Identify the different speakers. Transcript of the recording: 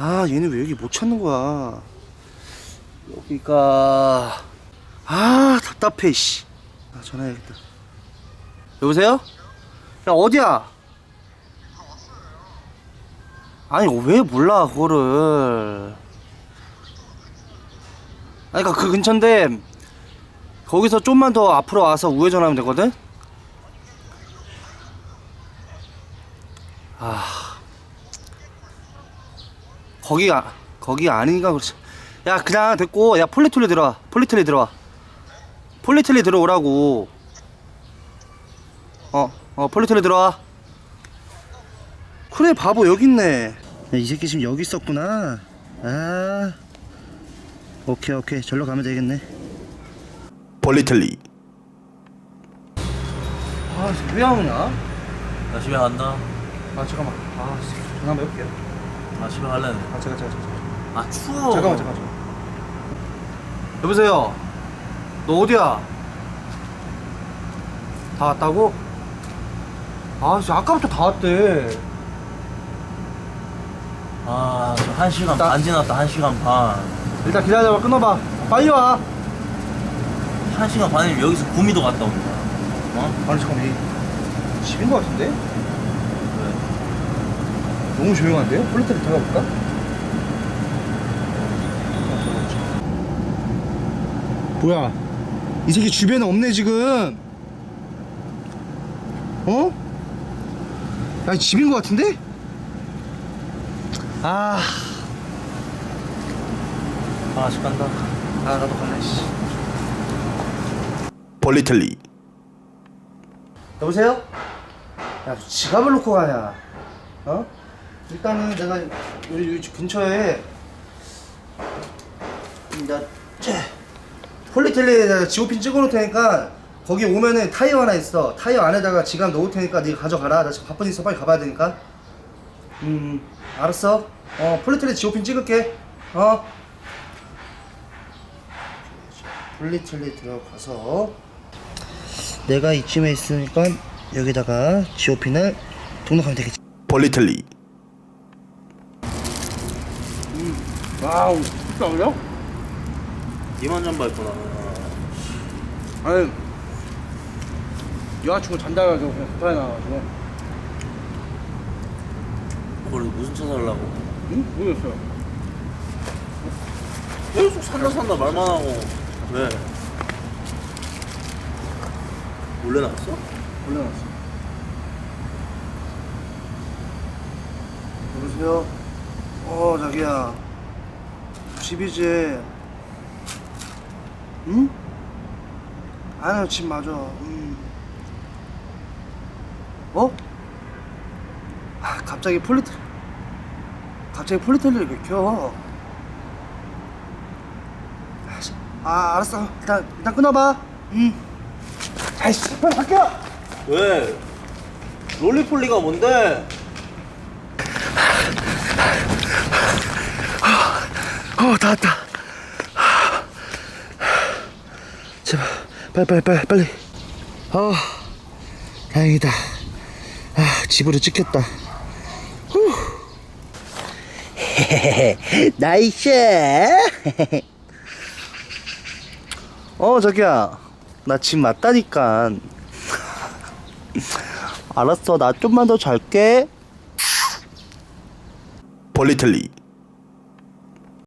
Speaker 1: 아 얘는 왜 여기 못 찾는 거야 여기가 아 답답해 씨 아, 전화해야겠다 여보세요? 야 어디야? 아니 왜 몰라 그거를 아니 그니까 그 근처인데 거기서 좀만 더 앞으로 와서 우회전하면 되거든? 아 거기가 거기 아닌가 그렇지. 야 그냥 됐고 야 폴리틀리 들어와. 폴리틀리 들어와. 폴리틀리 들어오라고. 어 어 폴리틀리 들어와. 그래 바보 여기 있네. 야, 이 새끼 지금 여기 있었구나. 아. 오케이 오케이. 절로 가면 되겠네.
Speaker 2: 폴리틀리.
Speaker 1: 아 왜 안 오냐
Speaker 3: 나? 집에 간다.
Speaker 1: 아 잠깐만. 아 씨, 전화 한번 해볼게요
Speaker 3: 나 집에 갈래.
Speaker 1: 아 잠깐 잠깐 잠깐
Speaker 3: 아 추워.
Speaker 1: 잠깐만 잠깐만 잠깐만. 여보세요 너 어디야 다 왔다고? 아 진짜 아까부터 다 왔대
Speaker 3: 아, 저한 시간
Speaker 1: 나-
Speaker 3: 반 지났다. 한 시간 반.
Speaker 1: 일단 기다려봐 끊어봐 빨리
Speaker 3: 와한 시간 반이면 여기서 구미도 갔다 온다. 어?
Speaker 1: 아니 잠깐만 이 집인 거 같은데?
Speaker 3: 왜?
Speaker 1: 너무 조용한데요? 폴리테를 들어가볼까? 뭐야 이 새끼 주변에 없네 지금 어? 야이 집인 거 같은데? 아,
Speaker 3: 아, 집 간다.
Speaker 1: 아 나도 갈래 씨
Speaker 2: 폴리틀리
Speaker 1: 여보세요? 야, 너 지갑을 놓고 가냐? 어? 일단은 내가 여기, 여기 근처에 나 폴리텔레에다가 지오핀 찍어놓을 테니까 거기 오면은 타이어 하나 있어. 타이어 안에다가 지갑 넣을 테니까 네가 가져가라. 나 지금 있어. 빨리 가봐야 되니까. 음, 알았어. 어, 폴리텔레 지오핀 찍을게. 어? 폴리텔레 들어가서 내가 이쯤에 있으니까 여기다가 지오핀을 등록하면 되겠지.
Speaker 2: 폴리틀리
Speaker 1: 와우, 진짜?
Speaker 3: 니만 좀 밟구나.
Speaker 1: 아니, 여자친구 잔다가지고 그냥 급하게 나와가지고.
Speaker 3: 그걸 무슨 차 살라고?
Speaker 1: 응? 모르겠어요.
Speaker 3: 계속 산다 산다 말만 하고. 왜? 몰래 나왔어?
Speaker 1: 올려놨어. 여보세요? 어, 자기야. 집이지? 응? 아니요, 집 맞아. 음. 어? 아, 갑자기 폴리트, 갑자기 폴리텔리를 왜 켜? 아, 알았어. 일단, 일단 끊어봐. 응. 아이씨, 빨리 바뀌어!
Speaker 3: 왜? 롤리폴리가 뭔데?
Speaker 1: 어, 다 왔다. 제발, 빨리, 빨리, 빨리, 빨리. 아, 다행이다. 아, 집으로 찍혔다. 후. 나이스. 어, 자기야. 나 집 맞다니까. 알았어, 나 좀만 더 잘게.
Speaker 2: 폴리틀리